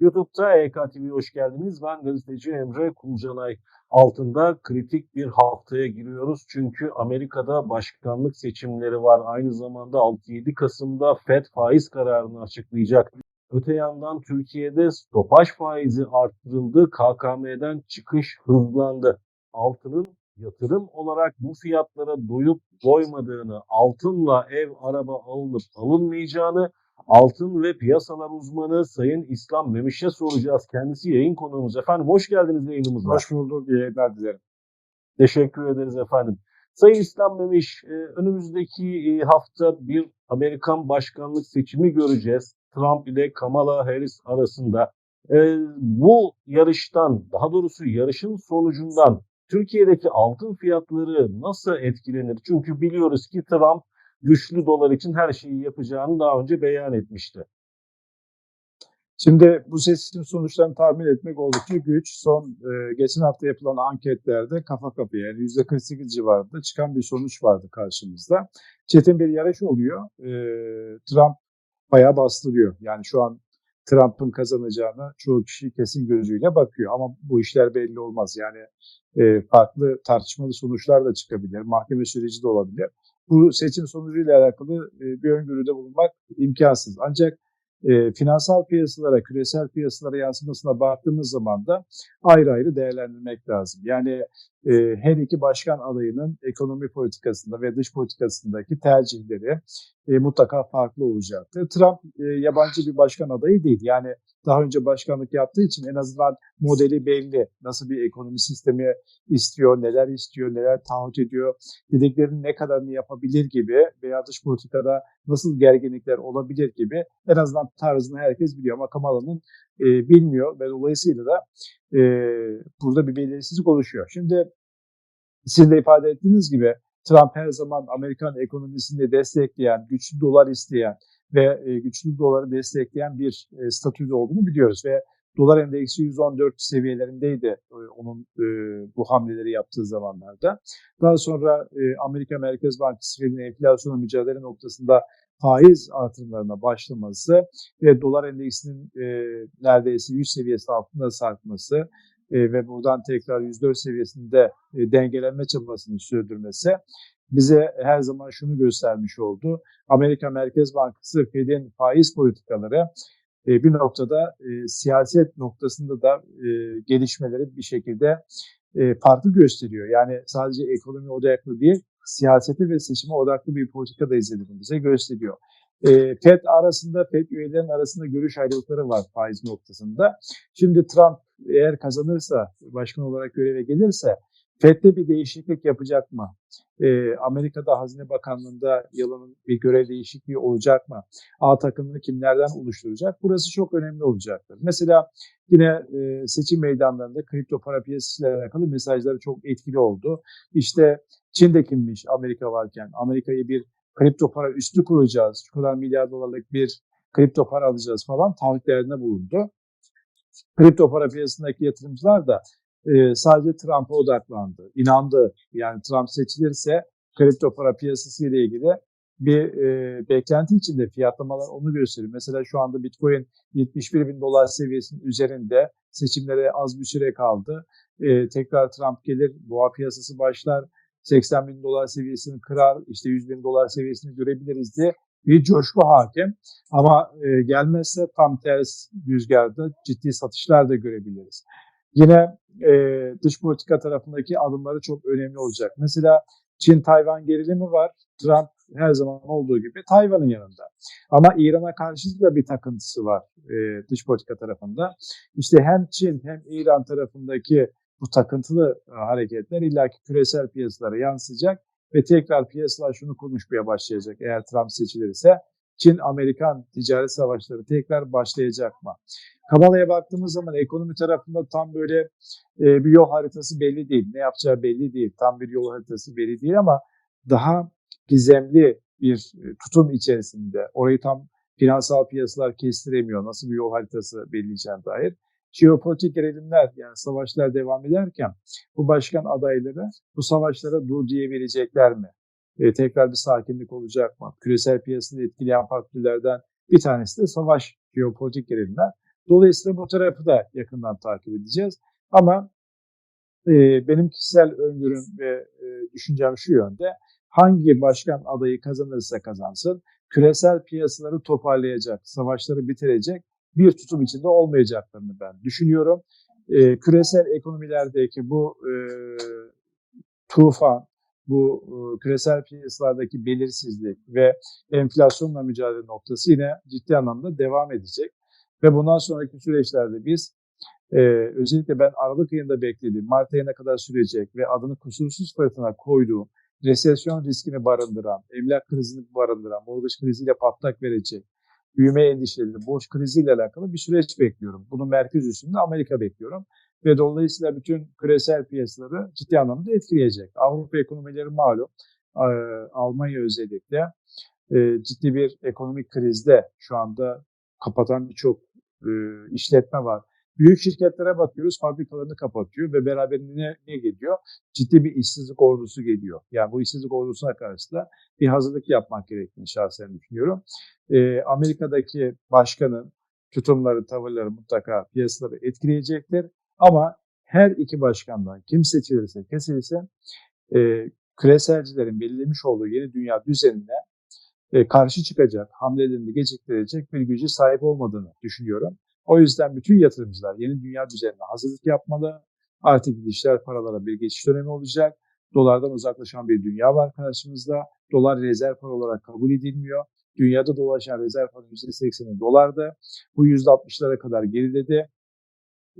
YouTube'da EKTV'ye hoş geldiniz. Ben gazeteci Emre Kulcanay. Altında kritik bir haftaya giriyoruz. Çünkü Amerika'da başkanlık seçimleri var. Aynı zamanda 6-7 Kasım'da FED faiz kararını açıklayacak. Öte yandan Türkiye'de stopaj faizi arttırıldı. KKM'den çıkış hızlandı. Altının yatırım olarak bu fiyatlara doyup doymadığını, altınla ev, araba alınıp alınmayacağını altın ve piyasalar uzmanı Sayın İslam Memiş'e soracağız. Kendisi yayın konuğumuz. Efendim hoş geldiniz yayınımıza. Hoş bulduk. İyi yayınlar dilerim. Teşekkür ederiz efendim. Sayın İslam Memiş, e, önümüzdeki e, hafta bir Amerikan başkanlık seçimi göreceğiz. Trump ile Kamala Harris arasında. E, bu yarıştan, daha doğrusu yarışın sonucundan Türkiye'deki altın fiyatları nasıl etkilenir? Çünkü biliyoruz ki Trump güçlü dolar için her şeyi yapacağını daha önce beyan etmişti. Şimdi bu seçim sonuçlarını tahmin etmek oldukça güç. Son e, geçen hafta yapılan anketlerde kafa kafaya yani %48 civarında çıkan bir sonuç vardı karşımızda. Çetin bir yarış oluyor. E, Trump bayağı bastırıyor. Yani şu an Trump'ın kazanacağına çoğu kişi kesin gözüyle bakıyor. Ama bu işler belli olmaz. Yani e, farklı tartışmalı sonuçlar da çıkabilir. Mahkeme süreci de olabilir. Bu seçim sonucuyla alakalı e, bir öngörüde bulunmak imkansız. Ancak e, finansal piyasalara, küresel piyasalara yansımasına baktığımız zaman da ayrı ayrı değerlendirmek lazım. Yani her iki başkan adayının ekonomi politikasında ve dış politikasındaki tercihleri e, mutlaka farklı olacaktır. Trump e, yabancı bir başkan adayı değil. Yani daha önce başkanlık yaptığı için en azından modeli belli. Nasıl bir ekonomi sistemi istiyor, neler istiyor, neler taahhüt ediyor, dediklerinin ne kadarını yapabilir gibi veya dış politikada nasıl gerginlikler olabilir gibi en azından tarzını herkes biliyor ama Kamala'nın e, bilmiyor ve dolayısıyla da e, burada bir belirsizlik oluşuyor. Şimdi sizin de ifade ettiğiniz gibi Trump her zaman Amerikan ekonomisini destekleyen, güçlü dolar isteyen ve e, güçlü doları destekleyen bir e, statüde olduğunu biliyoruz ve dolar endeksi 114 seviyelerindeydi e, onun e, bu hamleleri yaptığı zamanlarda. Daha sonra e, Amerika Merkez Bankası Fed'in enflasyona mücadele noktasında faiz artırımlarına başlaması ve dolar endeksinin e, neredeyse 100 seviyesi altında sarkması e, ve buradan tekrar 104 seviyesinde e, dengelenme çabasını sürdürmesi bize her zaman şunu göstermiş oldu. Amerika Merkez Bankası Fed'in faiz politikaları e, bir noktada e, siyaset noktasında da e, gelişmeleri bir şekilde e, farklı gösteriyor. Yani sadece ekonomi odaklı değil, siyasete ve seçime odaklı bir politika da izlediğini bize gösteriyor. E, FED arasında, FED üyelerinin arasında görüş ayrılıkları var faiz noktasında. Şimdi Trump eğer kazanırsa, başkan olarak göreve gelirse FED'de bir değişiklik yapacak mı? Ee, Amerika'da Hazine Bakanlığı'nda yılın bir görev değişikliği olacak mı? A takımını kimlerden oluşturacak? Burası çok önemli olacaktır. Mesela yine e, seçim meydanlarında kripto para piyasasıyla alakalı mesajları çok etkili oldu. İşte Çin'de kimmiş Amerika varken? Amerika'yı bir kripto para üstü kuracağız. Şu kadar milyar dolarlık bir kripto para alacağız falan taahhütlerinde bulundu. Kripto para piyasasındaki yatırımcılar da e, sadece Trump'a odaklandı. İnandı. Yani Trump seçilirse kripto para piyasası ile ilgili bir e, beklenti içinde fiyatlamalar onu gösteriyor. Mesela şu anda Bitcoin 71 bin dolar seviyesinin üzerinde seçimlere az bir süre kaldı. E, tekrar Trump gelir, boğa piyasası başlar, 80 bin dolar seviyesini kırar, işte 100 bin dolar seviyesini görebiliriz diye bir coşku hakim. Ama e, gelmezse tam ters rüzgarda ciddi satışlar da görebiliriz. Yine e, dış politika tarafındaki adımları çok önemli olacak. Mesela Çin-Tayvan gerilimi var. Trump her zaman olduğu gibi Tayvan'ın yanında. Ama İran'a karşı da bir takıntısı var e, dış politika tarafında. İşte hem Çin hem İran tarafındaki bu takıntılı hareketler illaki küresel piyasalara yansıyacak ve tekrar piyasalar şunu konuşmaya başlayacak eğer Trump seçilirse. Çin-Amerikan ticaret savaşları tekrar başlayacak mı? Kamala'ya baktığımız zaman ekonomi tarafında tam böyle e, bir yol haritası belli değil. Ne yapacağı belli değil. Tam bir yol haritası belli değil ama daha gizemli bir e, tutum içerisinde. Orayı tam finansal piyasalar kestiremiyor. Nasıl bir yol haritası belirleyeceğine dair. Jeopolitik gerilimler yani savaşlar devam ederken bu başkan adayları bu savaşlara dur diyebilecekler mi? E, tekrar bir sakinlik olacak mı? Küresel piyasını etkileyen faktörlerden bir tanesi de savaş, jeopolitik gerilimler. Dolayısıyla bu tarafı da yakından takip edeceğiz. Ama e, benim kişisel öngörüm ve e, düşüncem şu yönde. Hangi başkan adayı kazanırsa kazansın küresel piyasaları toparlayacak, savaşları bitirecek bir tutum içinde olmayacaklarını ben düşünüyorum. E, küresel ekonomilerdeki bu e, tufan, bu e, küresel piyasalardaki belirsizlik ve enflasyonla mücadele noktası yine ciddi anlamda devam edecek. Ve bundan sonraki süreçlerde biz e, özellikle ben Aralık ayında beklediğim, Mart ayına kadar sürecek ve adını kusursuz fırtına koyduğum resesyon riskini barındıran, emlak krizini barındıran, mortgage kriziyle patlak verecek, büyüme endişeleri, borç kriziyle alakalı bir süreç bekliyorum. Bunun merkez üstünde Amerika bekliyorum. Ve dolayısıyla bütün küresel piyasaları ciddi anlamda etkileyecek. Avrupa ekonomileri malum, Almanya özellikle e, ciddi bir ekonomik krizde şu anda kapatan birçok e, işletme var. Büyük şirketlere bakıyoruz fabrikalarını kapatıyor ve beraberinde ne, geliyor? Ciddi bir işsizlik ordusu geliyor. Yani bu işsizlik ordusuna karşı da bir hazırlık yapmak gerektiğini şahsen düşünüyorum. E, Amerika'daki başkanın tutumları, tavırları mutlaka piyasaları etkileyecektir. Ama her iki başkandan kim seçilirse kesilirse e, küreselcilerin belirlemiş olduğu yeni dünya düzenine e, karşı çıkacak, hamlelerini geciktirecek bir gücü sahip olmadığını düşünüyorum. O yüzden bütün yatırımcılar yeni dünya düzenine hazırlık yapmalı. Artık gidişler paralara bir geçiş dönemi olacak. Dolardan uzaklaşan bir dünya var karşımızda. Dolar rezerv para olarak kabul edilmiyor. Dünyada dolaşan rezerv para %80'i dolarda. Bu %60'lara kadar geriledi.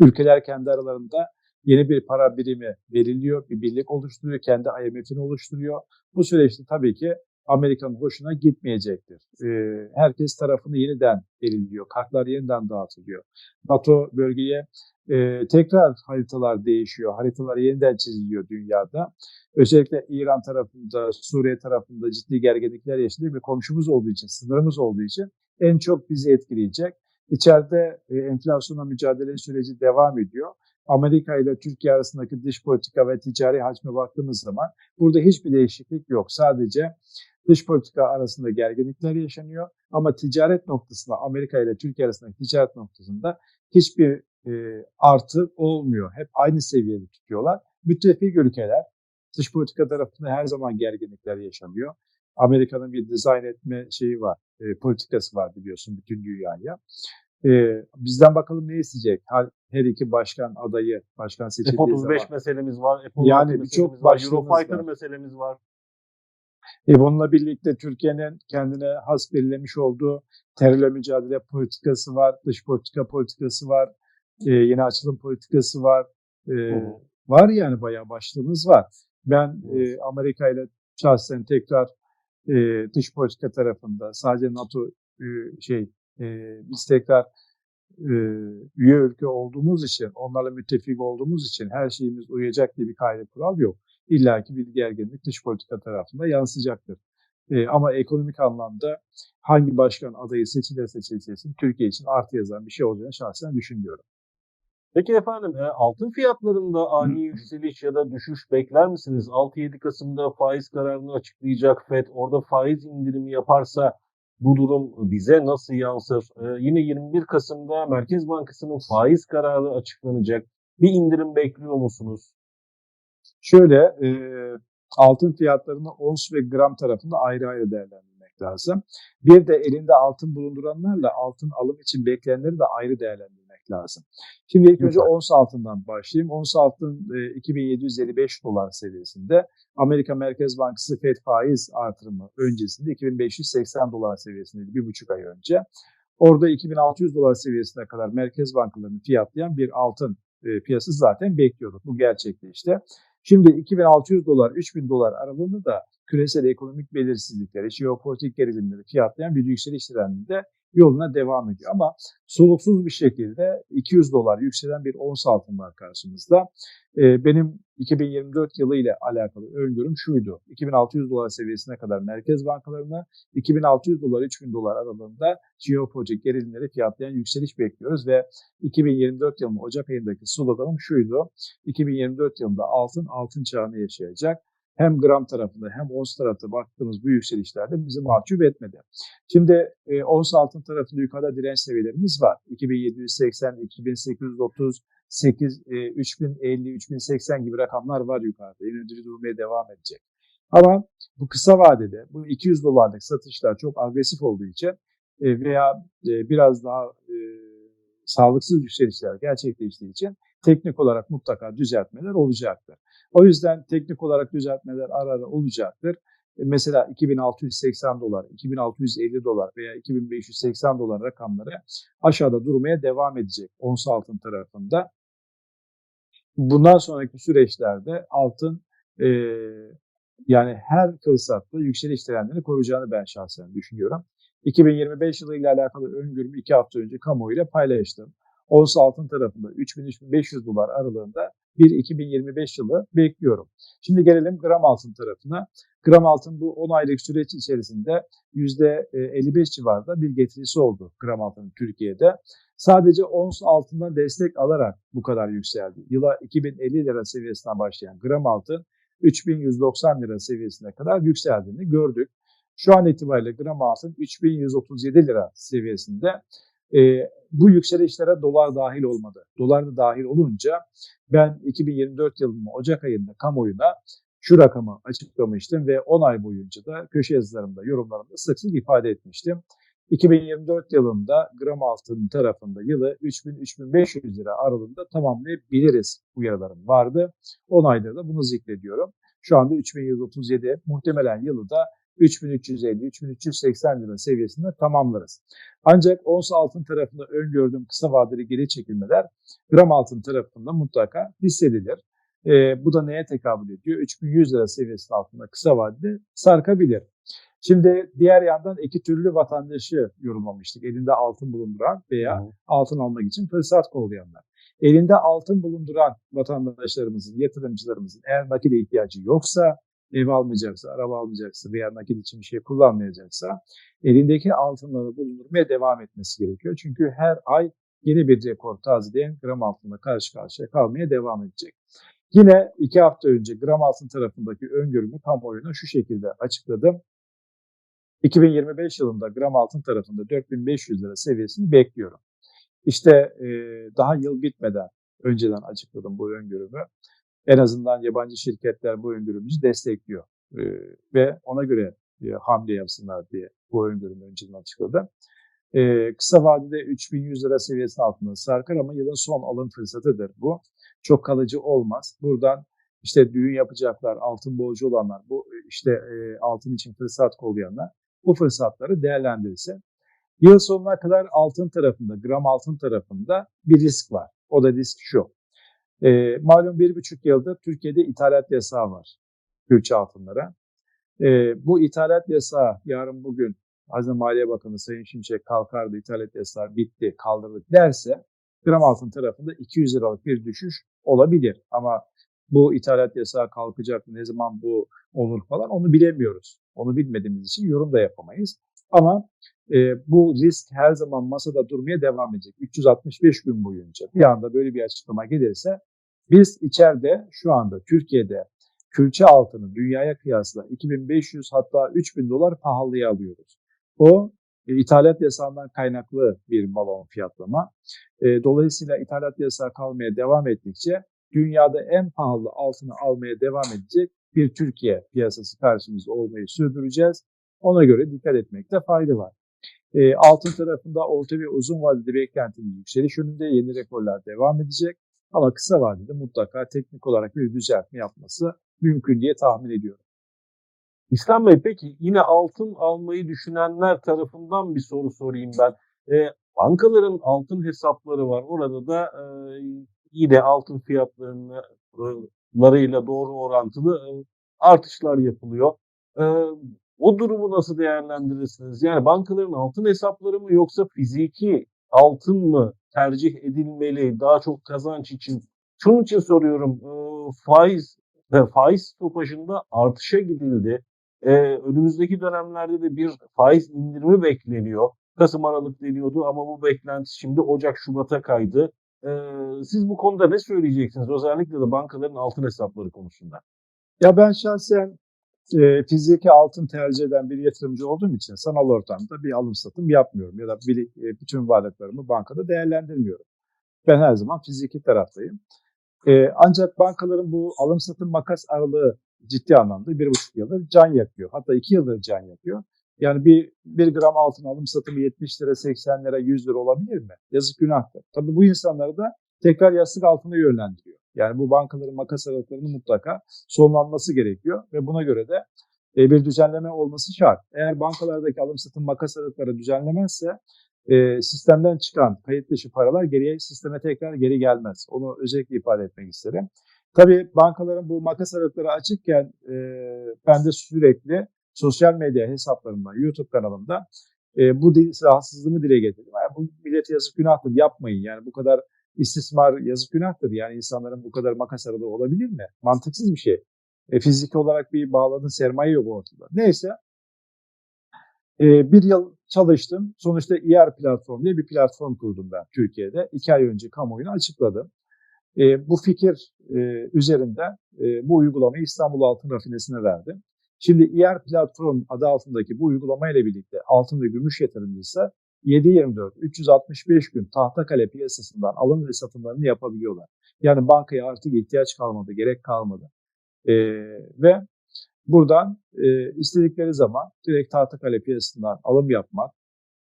Ülkeler kendi aralarında yeni bir para birimi belirliyor, bir birlik oluşturuyor, kendi IMF'ini oluşturuyor. Bu süreçte tabii ki Amerika'nın hoşuna gitmeyecektir. Ee, herkes tarafını yeniden belirliyor, kartlar yeniden dağıtılıyor. NATO bölgeye e, tekrar haritalar değişiyor, haritalar yeniden çiziliyor dünyada. Özellikle İran tarafında, Suriye tarafında ciddi gerginlikler yaşanıyor bir komşumuz olduğu için, sınırımız olduğu için en çok bizi etkileyecek. İçeride e, enflasyonla mücadele süreci devam ediyor. Amerika ile Türkiye arasındaki dış politika ve ticari hacme baktığımız zaman burada hiçbir değişiklik yok. Sadece dış politika arasında gerginlikler yaşanıyor ama ticaret noktasında Amerika ile Türkiye arasındaki ticaret noktasında hiçbir e, artı olmuyor. Hep aynı seviyede tutuyorlar. Müttefik ülkeler dış politika tarafında her zaman gerginlikler yaşanıyor. Amerika'nın bir dizayn etme şeyi var, e, politikası var biliyorsun bütün dünyaya. E, bizden bakalım ne isteyecek? Her, her iki başkan adayı, başkan seçildiği F-35 zaman. meselemiz var, F-16 Yani birçok var, Eurofighter meselemiz var. E bununla birlikte Türkiye'nin kendine has belirlemiş olduğu terörle mücadele politikası var, dış politika politikası var, e, yeni açılım politikası var. E, var yani bayağı başlığımız var. Ben e, Amerika ile şahsen tekrar e, dış politika tarafında sadece NATO e, şey e, biz tekrar e, üye ülke olduğumuz için, onlarla müttefik olduğumuz için her şeyimiz uyacak diye bir kaydı kural yok. İlla ki bir gerginlik dış politika tarafında yansıyacaktır. E, ama ekonomik anlamda hangi başkan adayı seçilirse seçilsin Türkiye için artı yazan bir şey olacağını şahsen düşünmüyorum. Peki efendim e, altın fiyatlarında ani yükseliş ya da düşüş bekler misiniz? 6-7 Kasım'da faiz kararını açıklayacak FED. Orada faiz indirimi yaparsa bu durum bize nasıl yansır? E, yine 21 Kasım'da Merkez Bankası'nın faiz kararı açıklanacak. Bir indirim bekliyor musunuz? Şöyle e, altın fiyatlarını ons ve gram tarafında ayrı ayrı değerlendirmek lazım. Bir de elinde altın bulunduranlarla altın alım için bekleyenleri de ayrı değerlendirmek lazım. Şimdi ilk önce ons altından başlayayım. Ons altın e, 2755 dolar seviyesinde. Amerika Merkez Bankası FED faiz artırımı öncesinde 2580 dolar seviyesindeydi bir buçuk ay önce. Orada 2600 dolar seviyesine kadar merkez bankalarını fiyatlayan bir altın e, piyasası zaten bekliyorduk. Bu gerçekleşti. Şimdi 2600 dolar, 3000 dolar aralığında da küresel ekonomik belirsizlikleri, jeopolitik gerilimleri fiyatlayan bir yükseliş trendinde yoluna devam ediyor. Ama soluksuz bir şekilde 200 dolar yükselen bir ons altın var karşımızda. Ee, benim 2024 yılı ile alakalı öngörüm şuydu. 2600 dolar seviyesine kadar merkez bankalarına, 2600 dolar 3000 dolar aralığında jeopolitik gerilimleri fiyatlayan yükseliş bekliyoruz ve 2024 yılının Ocak ayındaki sloganım şuydu. 2024 yılında altın altın çağını yaşayacak. Hem gram tarafında hem ons tarafında baktığımız bu yükselişlerde bizi mahcup etmedi. Şimdi e, ons altın tarafında yukarıda direnç seviyelerimiz var. 2780, 2830, 8, e, 3050, 3080 gibi rakamlar var yukarıda. Yine durmaya devam edecek. Ama bu kısa vadede bu 200 dolarlık satışlar çok agresif olduğu için e, veya e, biraz daha e, sağlıksız yükselişler gerçekleştiği için teknik olarak mutlaka düzeltmeler olacaktır. O yüzden teknik olarak düzeltmeler ara ara olacaktır. E, Mesela 2680 dolar, 2650 dolar veya 2580 dolar rakamları aşağıda durmaya devam edecek ons altın tarafında. Bundan sonraki süreçlerde altın e, yani her fırsatta yükseliş trendini koruyacağını ben şahsen düşünüyorum. 2025 yılı ile alakalı öngörümü iki hafta önce kamuoyuyla paylaştım. Ons altın tarafında 3000-3500 dolar aralığında bir 2025 yılı bekliyorum. Şimdi gelelim gram altın tarafına. Gram altın bu 10 aylık süreç içerisinde %55 civarında bir getirisi oldu gram altının Türkiye'de. Sadece ons altından destek alarak bu kadar yükseldi. Yıla 2050 lira seviyesinden başlayan gram altın 3190 lira seviyesine kadar yükseldiğini gördük. Şu an itibariyle gram altın 3137 lira seviyesinde. E, bu yükselişlere dolar dahil olmadı. Dolar da dahil olunca ben 2024 yılının Ocak ayında kamuoyuna şu rakamı açıklamıştım ve 10 ay boyunca da köşe yazılarımda, yorumlarımda sık sık ifade etmiştim. 2024 yılında gram altın tarafında yılı 3000-3500 lira aralığında tamamlayabiliriz uyarılarım vardı. 10 aydır da bunu zikrediyorum. Şu anda 3137 muhtemelen yılı da 3350-3380 lira seviyesinde tamamlarız. Ancak ons altın tarafında öngördüğüm kısa vadeli geri çekilmeler gram altın tarafında mutlaka hissedilir. E, bu da neye tekabül ediyor? 3100 lira seviyesinin altında kısa vadede sarkabilir. Şimdi diğer yandan iki türlü vatandaşı yorumlamıştık. Elinde altın bulunduran veya altın almak için fırsat kollayanlar. Elinde altın bulunduran vatandaşlarımızın, yatırımcılarımızın eğer nakide ihtiyacı yoksa, ev almayacaksa, araba almayacaksa veya nakit için bir şey kullanmayacaksa elindeki altınları bulundurmaya devam etmesi gerekiyor. Çünkü her ay yeni bir rekor tazeleyen gram altınla karşı karşıya kalmaya devam edecek. Yine iki hafta önce gram altın tarafındaki öngörümü kamuoyuna şu şekilde açıkladım. 2025 yılında gram altın tarafında 4500 lira seviyesini bekliyorum. İşte daha yıl bitmeden önceden açıkladım bu öngörümü. En azından yabancı şirketler bu öngörümüzü destekliyor e, ve ona göre e, hamle yapsınlar diye bu öngörümü önceden açıkladım. E, kısa vadede 3100 lira seviyesinin altında sarkar ama yılın son alım fırsatıdır bu. Çok kalıcı olmaz. Buradan işte düğün yapacaklar, altın borcu olanlar, bu işte e, altın için fırsat kollayanlar bu fırsatları değerlendirirse yıl sonuna kadar altın tarafında, gram altın tarafında bir risk var. O da risk şu. E, malum bir buçuk yıldır Türkiye'de ithalat yasağı var külçe altınlara. E, bu ithalat yasağı yarın bugün Hazine Maliye Bakanı Sayın Şimşek kalkardı ithalat yasağı bitti kaldırdık derse gram altın tarafında 200 liralık bir düşüş olabilir. Ama bu ithalat yasağı kalkacak ne zaman bu olur falan onu bilemiyoruz. Onu bilmediğimiz için yorum da yapamayız. Ama e, bu risk her zaman masada durmaya devam edecek. 365 gün boyunca bir anda böyle bir açıklama gelirse biz içeride şu anda Türkiye'de külçe altını dünyaya kıyasla 2500 hatta 3000 dolar pahalıya alıyoruz. O e, ithalat yasağından kaynaklı bir balon fiyatlama. E, dolayısıyla ithalat yasağı kalmaya devam ettikçe dünyada en pahalı altını almaya devam edecek bir Türkiye piyasası karşımızda olmayı sürdüreceğiz. Ona göre dikkat etmekte fayda var. E, altın tarafında orta ve uzun vadede beklentimiz yükseliş yönünde yeni rekorlar devam edecek. Ama kısa vadede mutlaka teknik olarak bir düzeltme yapması mümkün diye tahmin ediyorum. İslam Bey peki yine altın almayı düşünenler tarafından bir soru sorayım ben. E, bankaların altın hesapları var. Orada da e, yine altın fiyatlarıyla doğru orantılı e, artışlar yapılıyor. E, o durumu nasıl değerlendirirsiniz? Yani bankaların altın hesapları mı yoksa fiziki altın mı tercih edilmeli daha çok kazanç için? Şunun için soruyorum. E, faiz ve faiz stopajında artışa gidildi. Ee, önümüzdeki dönemlerde de bir faiz indirimi bekleniyor. Kasım Aralık deniyordu ama bu beklenti şimdi Ocak Şubat'a kaydı. Ee, siz bu konuda ne söyleyeceksiniz? Özellikle de bankaların altın hesapları konusunda. Ya ben şahsen e, fiziki altın tercih eden bir yatırımcı olduğum için sanal ortamda bir alım satım yapmıyorum ya da bir, e, bütün varlıklarımı bankada değerlendirmiyorum. Ben her zaman fiziki taraftayım. E, ancak bankaların bu alım satım makas aralığı ciddi anlamda bir buçuk yıldır can yakıyor. Hatta iki yıldır can yakıyor. Yani bir, bir gram altın alım satımı 70 lira, 80 lira, 100 lira olabilir mi? Yazık günahtır. Tabii bu insanları da tekrar yastık altına yönlendiriyor. Yani bu bankaların makas aralıklarının mutlaka sonlanması gerekiyor ve buna göre de e, bir düzenleme olması şart. Eğer bankalardaki alım satım makas aralıkları düzenlemezse e, sistemden çıkan kayıt dışı paralar geriye sisteme tekrar geri gelmez. Onu özellikle ifade etmek isterim. Tabii bankaların bu makas aralıkları açıkken e, ben de sürekli sosyal medya hesaplarımda, YouTube kanalımda e, bu rahatsızlığımı dile getirdim. Yani bu millete yazık günahtır yapmayın. Yani bu kadar istismar yazık günahtır. Yani insanların bu kadar makas aralığı olabilir mi? Mantıksız bir şey. E, fiziki olarak bir bağladığın sermaye yok ortada. Neyse e, bir yıl çalıştım. Sonuçta IR platform diye bir platform kurdum ben Türkiye'de. İki ay önce kamuoyuna açıkladım. E, bu fikir e, üzerinden e, bu uygulamayı İstanbul Altın Rafinesi'ne verdim. Şimdi IR platform adı altındaki bu uygulama ile birlikte altın ve gümüş yatırımcısı 7-24, 365 gün tahta kale piyasasından alım ve satımlarını yapabiliyorlar. Yani bankaya artık ihtiyaç kalmadı, gerek kalmadı. Ee, ve buradan e, istedikleri zaman direkt tahta kale piyasasından alım yapmak.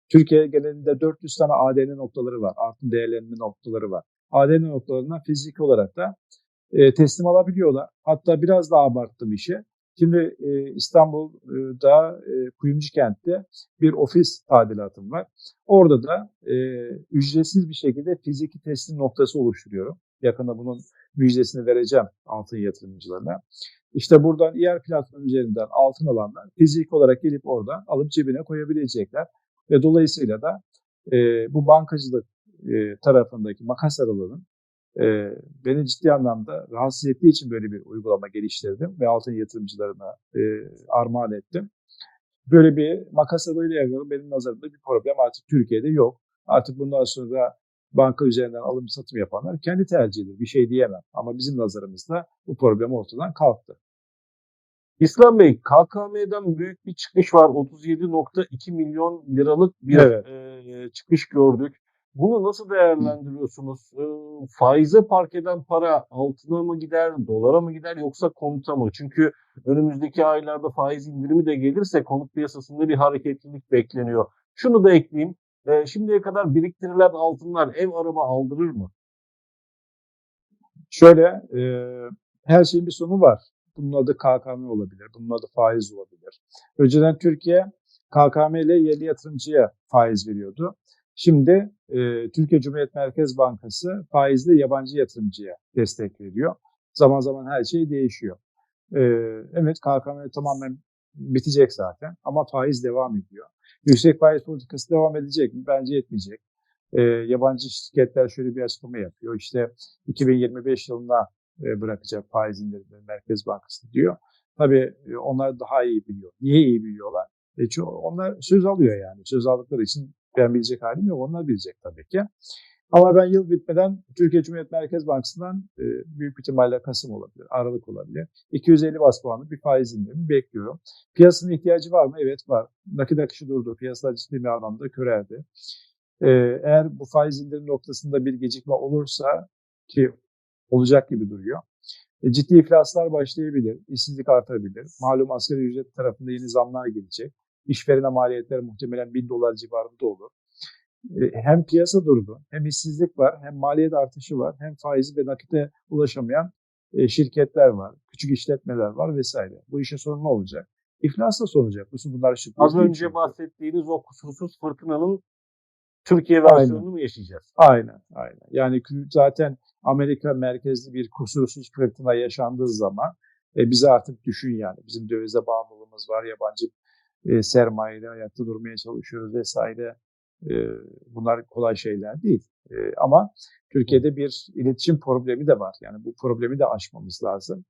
Türkiye genelinde 400 tane ADN noktaları var, altın değerlenme noktaları var. ADN noktalarından fizik olarak da e, teslim alabiliyorlar. Hatta biraz daha abarttım işi. Şimdi e, İstanbul'da e, Kuyumcu kentte bir ofis tadilatım var. Orada da e, ücretsiz bir şekilde fiziki teslim noktası oluşturuyorum. Yakında bunun müjdesini vereceğim altın yatırımcılarına. İşte buradan IR platform üzerinden altın alanlar fizik olarak gelip orada alıp cebine koyabilecekler. Ve dolayısıyla da e, bu bankacılık e, tarafındaki makas aralığının e, beni ciddi anlamda rahatsız ettiği için böyle bir uygulama geliştirdim ve altın yatırımcılarına e, armağan ettim. Böyle bir makas adıyla ilgili benim nazarımda bir problem artık Türkiye'de yok. Artık bundan sonra banka üzerinden alım satım yapanlar kendi tercihidir. Bir şey diyemem. Ama bizim nazarımızda bu problem ortadan kalktı. İslam Bey, KKM'den büyük bir çıkış var. 37.2 milyon liralık bir evet. e, çıkış gördük. Bunu nasıl değerlendiriyorsunuz? E, faize park eden para altına mı gider, dolara mı gider yoksa konuta mı? Çünkü önümüzdeki aylarda faiz indirimi de gelirse konut piyasasında bir hareketlilik bekleniyor. Şunu da ekleyeyim. E, şimdiye kadar biriktirilen altınlar ev araba aldırır mı? Şöyle, e, her şeyin bir sonu var. Bunun adı KKM olabilir, bunun adı faiz olabilir. Önceden Türkiye KKM ile yerli yatırımcıya faiz veriyordu. Şimdi e, Türkiye Cumhuriyet Merkez Bankası faizli yabancı yatırımcıya destek veriyor. Zaman zaman her şey değişiyor. E, evet KKM tamamen bitecek zaten ama faiz devam ediyor. Yüksek faiz politikası devam edecek mi? Bence etmeyecek. E, yabancı şirketler şöyle bir açıklama yapıyor. İşte 2025 yılına e, bırakacak faiz indirimleri Merkez Bankası diyor. Tabii e, onlar daha iyi biliyor. Niye iyi biliyorlar? E, onlar söz alıyor yani. Söz aldıkları için ben bilecek halim yok. Onlar bilecek tabii ki. Ama ben yıl bitmeden Türkiye Cumhuriyet Merkez Bankası'ndan e, büyük ihtimalle Kasım olabilir, Aralık olabilir. 250 bas puanlı bir faiz indirimi bekliyorum. Piyasanın ihtiyacı var mı? Evet var. Nakit akışı durdu. Piyasalar ciddi bir anlamda köreldi. E, eğer bu faiz indirim noktasında bir gecikme olursa ki olacak gibi duruyor. E, ciddi iflaslar başlayabilir, işsizlik artabilir. Malum asgari ücret tarafında yeni zamlar gelecek. İşverene maliyetler muhtemelen 1000 dolar civarında olur. E, hem piyasa durdu, hem işsizlik var, hem maliyet artışı var, hem faizi ve nakite ulaşamayan e, şirketler var, küçük işletmeler var vesaire. Bu işin sonu ne olacak? İflasla sonacak. Bunlar şüphesiz. Az önce bahsettiğiniz o kusursuz fırtınanın Türkiye versiyonunu aynen. mu yaşayacağız? Aynen, aynen. Yani zaten Amerika merkezli bir kusursuz fırtına yaşandığı zaman e, bize artık düşün yani. Bizim dövize bağımlılığımız var, yabancı e, sermayeyle ayakta durmaya çalışıyoruz vesaire. E, bunlar kolay şeyler değil. E, ama Türkiye'de bir iletişim problemi de var. Yani bu problemi de aşmamız lazım.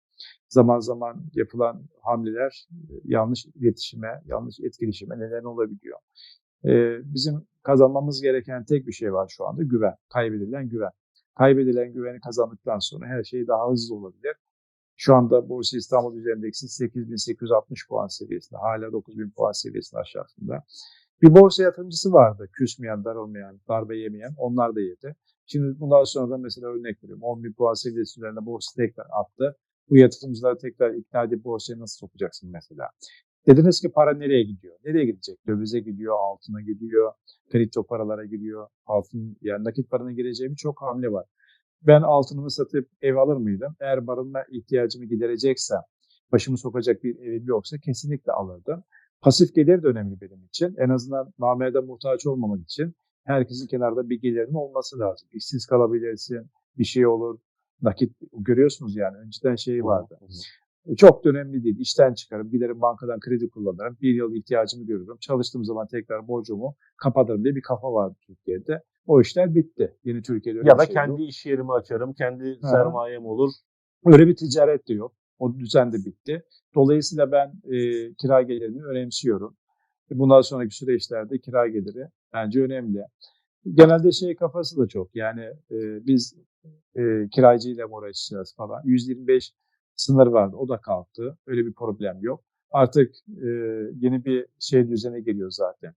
Zaman zaman yapılan hamleler e, yanlış iletişime, yanlış etkileşime neden olabiliyor. E, bizim kazanmamız gereken tek bir şey var şu anda güven. Kaybedilen güven. Kaybedilen güveni kazandıktan sonra her şey daha hızlı olabilir. Şu anda Borsa İstanbul üzerindeksi 8860 puan seviyesinde. Hala 9000 puan seviyesinde aşağısında. Bir borsa yatırımcısı vardı. Küsmeyen, darılmayan, darbe yemeyen. Onlar da yedi. Şimdi bundan sonra da mesela örnek veriyorum. 10 bin puan seviyesi üzerinde borsa tekrar attı. Bu yatırımcıları tekrar ikna edip borsaya nasıl sokacaksın mesela? Dediniz ki para nereye gidiyor? Nereye gidecek? Dövize gidiyor, altına gidiyor, kripto paralara gidiyor. Altın, yani nakit paranın gireceği birçok hamle var. Ben altınımı satıp ev alır mıydım? Eğer barınma ihtiyacımı gidereceksem, başımı sokacak bir evim yoksa kesinlikle alırdım. Pasif gelir de önemli benim için. En azından mamede muhtaç olmamak için herkesin kenarda bir gelirinin olması lazım. İşsiz kalabilirsin, bir şey olur. Nakit görüyorsunuz yani önceden şey vardı. Çok da önemli değil. İşten çıkarım, giderim bankadan kredi kullanırım. Bir yıl ihtiyacımı görürüm. Çalıştığım zaman tekrar borcumu kapatırım diye bir kafa vardı Türkiye'de. O işler bitti. Yeni Türkiye'de öyle Ya da şey kendi yok. iş yerimi açarım, kendi Ha. sermayem olur. Öyle bir ticaret de yok. O düzen de bitti. Dolayısıyla ben e, kira gelirini önemsiyorum. Bundan sonraki süreçlerde kira geliri bence önemli. Genelde şey kafası da çok. Yani e, biz e, kiracıyla mı uğraşacağız falan. 125 sınır vardı. O da kalktı. Öyle bir problem yok. Artık e, yeni bir şey düzene geliyor zaten.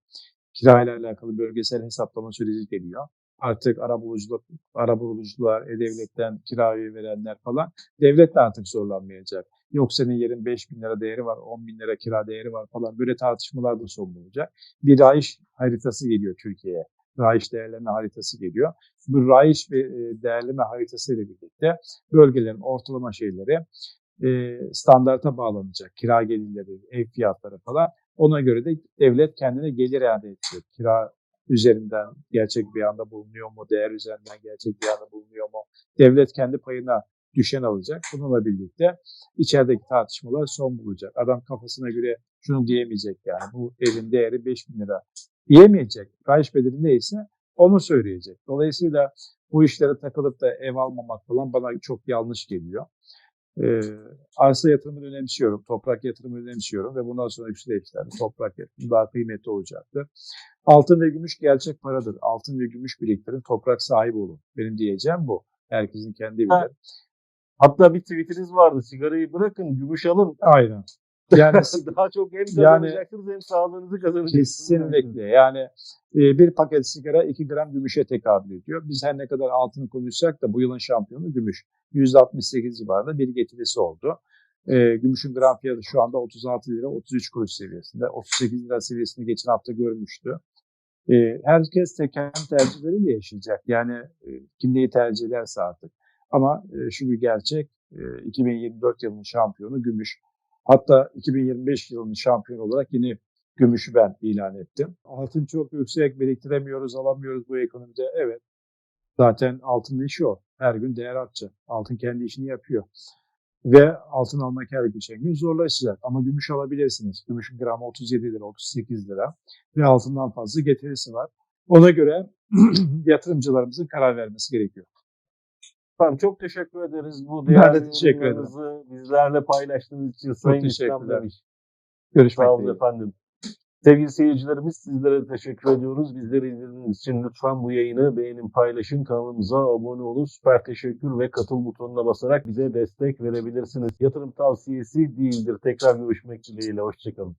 Kirayla alakalı bölgesel hesaplama süreci geliyor. Artık arabuluculuk, arabulucular, e-devletten kirayı verenler falan devlet de artık zorlanmayacak. Yok senin yerin 5 bin lira değeri var, 10 bin lira kira değeri var falan böyle tartışmalar da son bulacak. Bir rayiç haritası geliyor Türkiye'ye. Rayiç değerleme haritası geliyor. Bu rayiç ve e, değerleme haritası ile birlikte bölgelerin ortalama şeyleri e, standarta bağlanacak. Kira gelirleri, ev fiyatları falan. Ona göre de devlet kendine gelir elde edecek. Kira üzerinden gerçek bir anda bulunuyor mu? Değer üzerinden gerçek bir anda bulunuyor mu? Devlet kendi payına düşen alacak. Bununla birlikte içerideki tartışmalar son bulacak. Adam kafasına göre şunu diyemeyecek yani. Bu evin değeri 5 bin lira diyemeyecek. Fahiş bedeli neyse onu söyleyecek. Dolayısıyla bu işlere takılıp da ev almamak falan bana çok yanlış geliyor. Ee, arsa yatırımını önemsiyorum, toprak yatırımını önemsiyorum ve bundan sonraki süreçlerde toprak yatırımı daha kıymetli olacaktır. Altın ve gümüş gerçek paradır. Altın ve gümüş biriktirin, toprak sahibi olun. Benim diyeceğim bu. Herkesin kendi Ha. bilir. Hatta bir tweetiniz vardı. Sigarayı bırakın, gümüş alın. Aynen. Yani Daha çok hem Yani- kazanacaksınız hem sağlığınızı kazanacaksınız. Kesinlikle. Yani e, bir paket sigara 2 gram gümüşe tekabül ediyor. Biz her ne kadar altını konuşsak da bu yılın şampiyonu gümüş. %68 civarında bir getirisi oldu. E, gümüşün gram fiyatı şu anda 36 lira 33 kuruş seviyesinde. 38 lira seviyesini geçen hafta görmüştü. E, herkes de kendi tercihleriyle yaşayacak. Yani e, kim neyi tercih ederse artık. Ama e, şu bir gerçek. e, 2024 yılının şampiyonu gümüş. Hatta 2025 yılının şampiyonu olarak yine gümüşü ben ilan ettim. Altın çok yüksek, biriktiremiyoruz, alamıyoruz bu ekonomide. Evet. Zaten altının işi o. Her gün değer artacak. Altın kendi işini yapıyor. Ve altın almak her geçen gün zorlaşacak. Ama gümüş alabilirsiniz. Gümüşün gramı 37 lira, 38 lira. Ve altından fazla getirisi var. Ona göre yatırımcılarımızın karar vermesi gerekiyor. Efendim çok teşekkür ederiz bu değerli teşekkür yorumlarınızı bizlerle paylaştığınız için Sayın İslam. Demiş. Görüşmek Sağ olun dileğiyle. efendim. Sevgili seyircilerimiz sizlere teşekkür ediyoruz. Bizleri izlediğiniz için lütfen bu yayını beğenin, paylaşın, kanalımıza abone olun. Süper teşekkür ve katıl butonuna basarak bize destek verebilirsiniz. Yatırım tavsiyesi değildir. Tekrar görüşmek dileğiyle. Hoşçakalın.